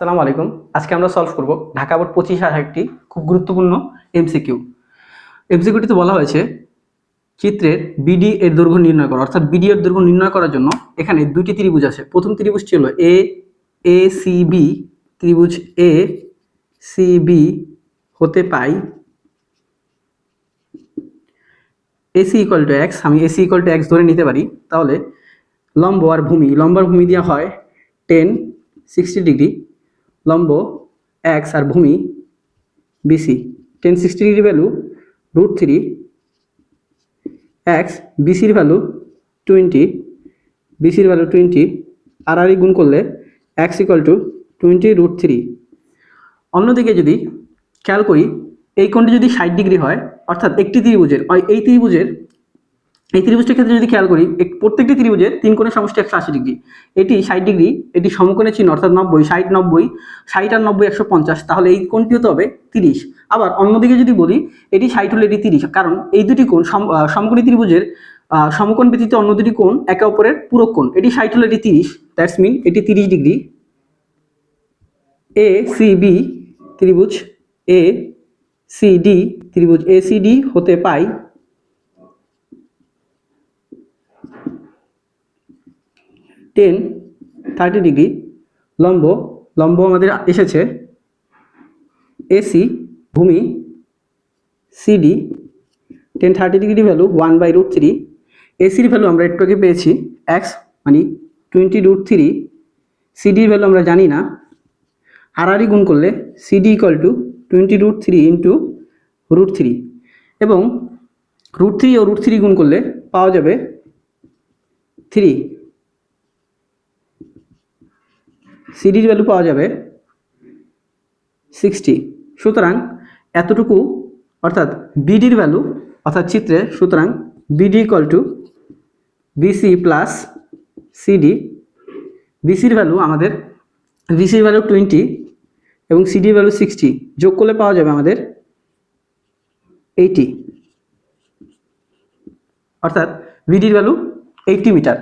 সালাম আলাইকুম। আজকে আমরা সলভ করব ঢাকা বোর্ড পঁচিশ আর একটি খুব গুরুত্বপূর্ণ এমসিকিউ এমসিকিউটিতে বলা হয়েছে চিত্রের বিডি এর দৈর্ঘ্য নির্ণয় করা। অর্থাৎ বিডি এর দৈর্ঘ্য নির্ণয় করার জন্য এখানে দুইটি ত্রিভুজ আছে। প্রথম ত্রিভুজটি হলো এ এ সি বি ত্রিভুজ এ সি বি হতে পাই এসি ইকুয়াল টু এক্স আমি এসি ইকুয়াল টু এক্স ধরে নিতে পারি। তাহলে লম্ব আর ভূমি। লম্ব আর ভূমি দেওয়া হয় টেন, সিক্সটি ডিগ্রি। লম্ব এক্স আর ভূমি BC tan sixty degree value root three X বিসির ভ্যালু টোয়েন্টি বিসির ভ্যালু টোয়েন্টি আর আর গুণ করলে X equal to twenty root three অন্যদিকে যদি খেয়াল করি, এই কোণটি যদি ষাট ডিগ্রি হয়, অর্থাৎ একটি ত্রিভুজের এই ত্রিভুজের এই ত্রিভুজটির ক্ষেত্রে যদি খেয়াল করি প্রত্যেকটি ত্রিভুজের তিন কোণের সমষ্টি একশো আশি ডিগ্রি। এটি ষাট ডিগ্রি, এটি সমকোণের চিহ্ন অর্থাৎ নব্বই, ষাট নব্বই, ষাট আর নব্বই একশো পঞ্চাশ, তাহলে এই কোণটি হতে হবে তিরিশ। আবার অন্যদিকে যদি বলি, এটি ষাট হলে এটি তিরিশ, কারণ এই দুটি কোণ সম- সমকোণী ত্রিভুজের সমকোণ ব্যতীত অন্য দুটি কোণ একে অপরের পূরক কোণ। এটি ষাট হলে এটি তিরিশ, দ্যাটস মিন এটি তিরিশ ডিগ্রি। এ, সি, বি ত্রিভুজ, এ, সি, ডি ত্রিভুজ, এ, সি, ডি হতে পাই টেন থার্টি ডিগ্রি লম্ব লম্ব আমাদের এসেছে এসি ভূমি CD tan thirty degree value one by root three এসির ভ্যালু আমরা একটু আগে পেয়েছি এক্স মানে টোয়েন্টি রুট থ্রি সিডির ভ্যালু আমরা জানি না হারারি গুণ করলে CD equal to twenty root three into root three এবং রুট থ্রি ও রুট থ্রি গুণ করলে পাওয়া যাবে থ্রি সিডির ভ্যালু পাওয়া যাবে সিক্সটি। সুতরাং এতটুকু, অর্থাৎ বিডির ভ্যালু, অর্থাৎ চিত্রে, সুতরাং BD equal to BC plus CD বিসির ভ্যালু আমাদের বিসির ভ্যালু টোয়েন্টি এবং সিডির ভ্যালু সিক্সটি যোগ করলে পাওয়া যাবে আমাদের এইটি অর্থাৎ বিডির ভ্যালু এইটটি মিটার।